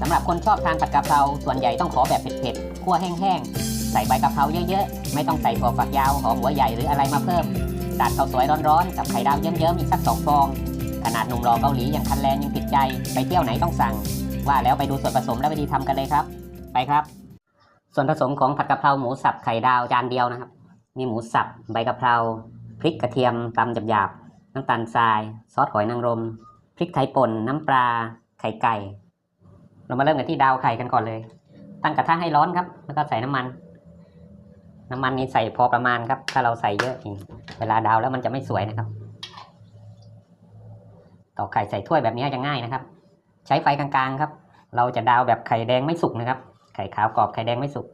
สำหรับคนชอบทานผัดกะเพราส่วนใหญ่ต้องขอแบบเผ็ดๆคั่วแห้งๆ ใส่ใบกะเพราเยอะๆ ไม่ต้องใส่ถั่วฝักยาวหอมหัวใหญ่หรืออะไรมาเพิ่มสาดข้าวสวยร้อนๆ กับไข่ดาวเยิ้มๆ อีกสักสองฟอง ขนาดหนุ่มรอเกาหลีอย่างคันแลนยังติดใจ ไปเที่ยวไหนต้องสั่ง ว่าแล้วไปดูส่วนผสมและวิธีทำกันเลยครับ ไปครับ ส่วนผสมของผัดกะเพราหมูสับไข่ดาวจานเดียวนะครับ มีหมูสับใบกะเพราพริกกระเทียมตำหยาบๆน้ำตาลทราย ซอสหอยนางรมพริกไทยป่นน้ำปลาไข่ไก่ เรามาเริ่มกันที่ดาวไข่กันก่อนเลย ตั้งกระทะให้ร้อนครับ แล้วก็ใส่น้ำมัน น้ำมันนี้ใส่พอประมาณครับ ถ้าเราใส่เยอะจริงเวลาดาวแล้วมันจะไม่สวยนะครับตอกไข่ใส่ถ้วยแบบนี้จะง่ายนะครับ ใช้ไฟกลางๆครับ เราจะดาวแบบไข่แดงไม่สุกนะครับ ไข่ขาวกรอบไข่แดงไม่สุก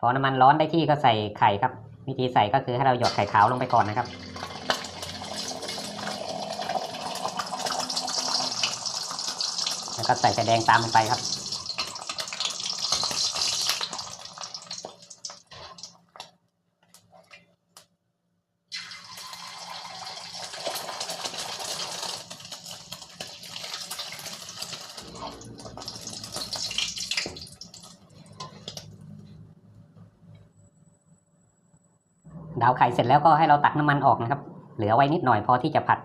พอน้ำมันร้อนได้ที่ก็ใส่ไข่ครับ วิธีใส่ก็คือให้เราหยดไข่ขาวลงไปก่อนนะครับแล้วก็ใส่ไข่แดงตามลงไปครับ ดาวไข่เสร็จแล้วก็ให้เราตักน้ำมันออกนะครับ เหลือไว้นิดหน่อยพอที่จะผัด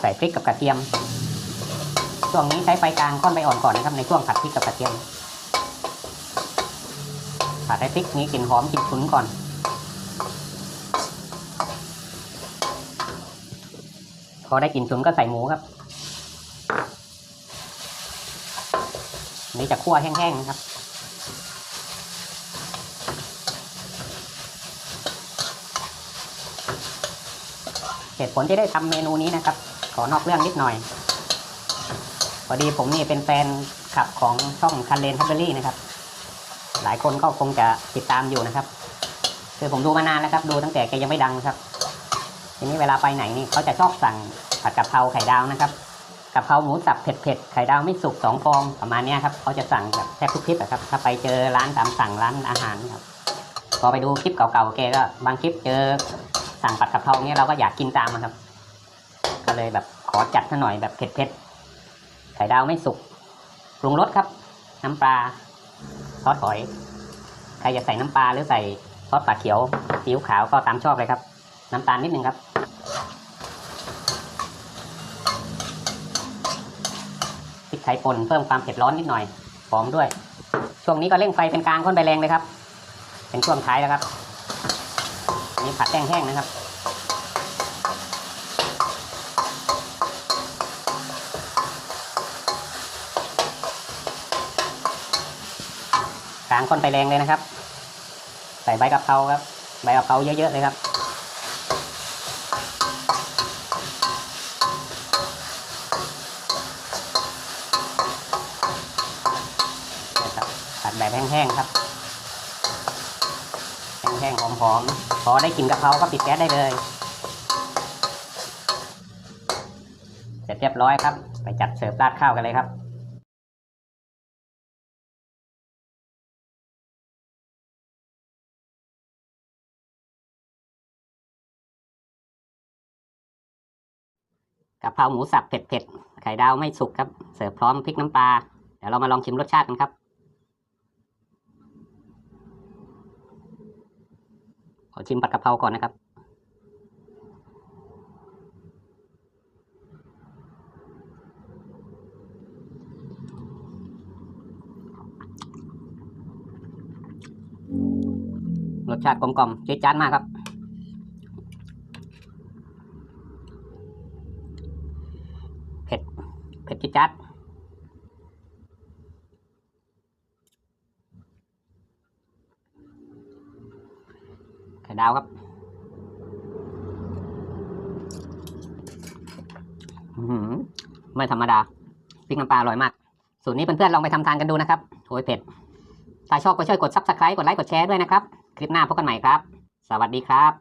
ใส่พริกกับกระเทียม ช่วงนี้ใช้ไฟกลางค่อนไปอ่อนก่อนนะครับในช่วงผัดพริกกับกระเทียม ผัดให้พริกนี้กลิ่นหอมกลิ่นฉุนก่อน พอได้กลิ่นฉุนก็ใส่หมูครับนี่จะคั่วแห้งๆนะครับ เหตุผลที่ได้ทำเมนูนี้นะครับ ขอนอกเรื่องนิดหน่อยพอดีผมนี่เป็นแฟนขับของช่องคันเลนทับเบอรี่นะครับ หลายคนก็คงจะติดตามอยู่นะครับ คือผมดูมานานแล้วครับ ดูตั้งแต่แกยังไม่ดังครับ ทีนี้เวลาไปไหนนี่เขาจะชอบสั่งผัดกะเพราไข่ดาวนะครับกะเพราหมูสับเผ็ดๆไข่ดาวไม่สุกสองฟองประมาณนี้ครับเขาจะสั่งแบบแทบทุกคลิปอะครับ ถ้าไปเจอร้านตามสั่งร้านอาหารครับพอไปดูคลิปเก่าๆแกก็บางคลิปเจอ สั่งผัดกะเพราเนี้ยเราก็อยากกินตามอะครับ ก็เลยแบบขอจัดซะหน่อยแบบเผ็ดๆไข่ดาวไม่สุกปรุงรสครับ น้ำปลาซอสหอย ใครจะใส่น้ำปลาหรือใส่ซอสปลาเขียวซีอิ๊วขาวก็ตามชอบเลยครับ น้ำตาลนิดนึงครับพริกไทยป่นเพิ่มความเผ็ดร้อนนิดหน่อยหอมด้วย ช่วงนี้ก็เร่งไฟเป็นกลางค่อนไปแรงเลยครับ เป็นช่วงท้ายแล้วครับ นี้ผัดแห้งนะครับ กลางคนไปแรงเลยนะครับ ใส่ใบกะเพราครับ ใบกะเพราเยอะๆเลยครับผัดแบบแห้งๆครับ แห้งๆหอมๆ พอได้กลิ่นกะเพราก็ปิดแก๊สได้เลย เสร็จเรียบร้อยครับ ไปจัดเสิร์ฟราดข้าวกันเลยครับกะเพราหมูสับเผ็ดๆ ไข่ดาวไม่สุกครับ เสิร์ฟพร้อมพริกน้ำปลา เดี๋ยวเรามาลองชิมรสชาติกันครับ อชิมผัดกะเพราก่อนนะครับ รสชาติกลมกล่อมจี๊ดจ๊าดมากครับเผ็ดเผ็ดจี๊ดจ๊าด ข่ดาวครับไม่ธรรมดาพริกน้ำปลาอร่อยมาก สูตรนี้เพื่อนๆลองไปทำทานกันดูนะครับโอ้ยเผ็ด ถ้าชอบก็ช่วยกด subscribe กดไลค์กดแชร์ด้วยนะครับ คลิปหน้าพบกันใหม่ครับ สวัสดีครับ